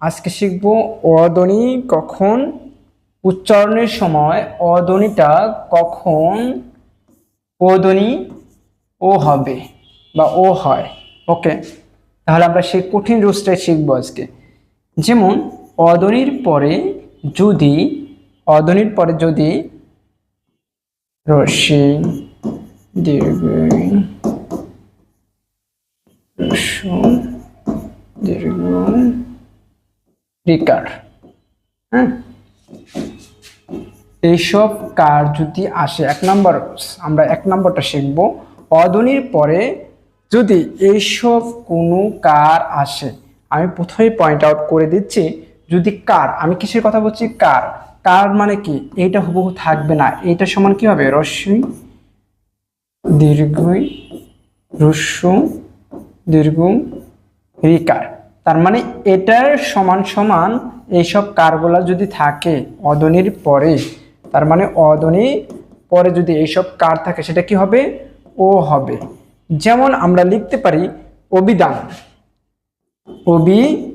আজকে শিখব অধ্বনি কখন? উচ্চারণের সময় অধ্বনিটা কখন অধ্বনি ও হবে বা ও হয়। ওকে তাহলে আমরা সেই কঠিন রুলসটাই শিখব আজকে। যেমন অধ্বনির পরে যদি অধ্বনির পরে যদি রশ্মি দীর্ঘ দীর্ঘ রিকার হ্যাঁ? এইসব কার যদি আসে, এক নম্বর আমরা এক নম্বরটা শিখব। অধ্বনির পরে যদি এইসব কোনো কার আসে, আমি প্রথমেই পয়েন্ট আউট করে দিচ্ছি, যদি কার, আমি কিসের কথা বলছি? কার। কার মানে কি? এইটা হুবহু থাকবে না। এইটা সমান কি হবে? রশ্মি, দীর্ঘই রস্য দীর্ঘ, রিকার। তার মানে এটার সমান সমান এইসব কারগুলা যদি থাকে অদনির পরে, তার মানে অদনি পরে যদি এইসব কার থাকে সেটা কি হবে? ও হবে। যেমন আমরা লিখতে পারি অভিধান অভিদান।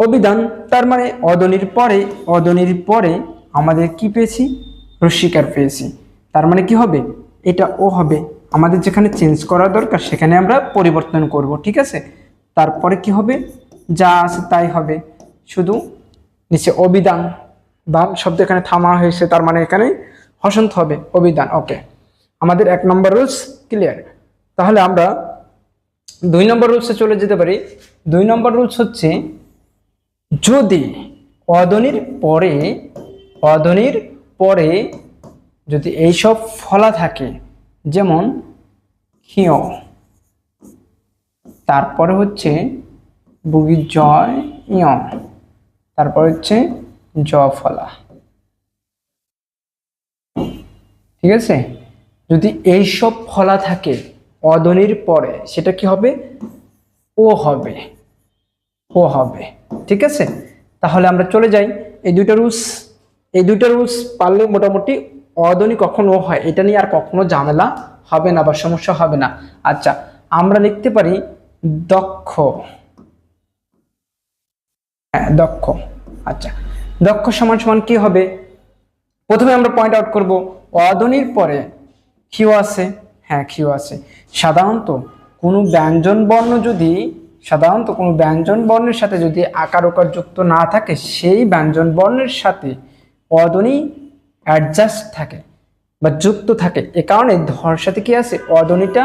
অভিধান তার মানে অদনির পরে অদনির পরে আমাদের কি পেয়েছি? রস্বীকার পেয়েছি। তার মানে কি হবে? এটা ও হবে। আমাদের যেখানে চেঞ্জ করা দরকার, সেখানে আমরা পরিবর্তন করব, ঠিক আছে? তারপরে কি হবে? যা আছে তাই হবে। শুধু নিচে অভিধান দান শব্দ এখানে থামা হয়েছে, তার মানে এখানে হসন্ত হবে, অভিধান ওকে আমাদের এক নম্বর রুলস ক্লিয়ার তাহলে আমরা দুই নম্বর রুলসে চলে যেতে পারি। দুই নম্বর রুলস হচ্ছে, যদি অদনির পরে অদনির পরে যদি এইসব ফলা থাকে যেমন ক্ষীয়। তারপরে হচ্ছে বুগি জয় ইয়। তারপর হচ্ছে জ ফলা ঠিক আছে? যদি এইসব ফলা থাকে অদনির পরে, সেটা কি হবে? ও হবে। ও হবে। ঠিক আছে? তাহলে আমরা চলে যাই। এই দুইটা রুলস, এই দুইটা রুলস পারলে মোটামুটি অদনি কখন ও হয়, এটা নিয়ে আর কখনো ঝামেলা হবে না বা সমস্যা হবে না। আচ্ছা আমরা লিখতে পারি দক্ষ। হ্যাঁ দক্ষ। আচ্ছা দক্ষ সমান সমান কি হবে? প্রথমে আমরা পয়েন্ট আউট করব, অদনির পরে কিউ আছে। হ্যাঁ কিউ আছে। সাধারণত কোনো ব্যঞ্জন বর্ণ যদি, সাধারণত কোনো ব্যঞ্জন বর্ণের সাথে যদি আকার ওকার যুক্ত না থাকে, সেই ব্যঞ্জন বর্ণের সাথে অদনি অ্যাডজাস্ট থাকে বা যুক্ত থাকে। এ কারণে ধর সাথে কি আছে? অদনিটা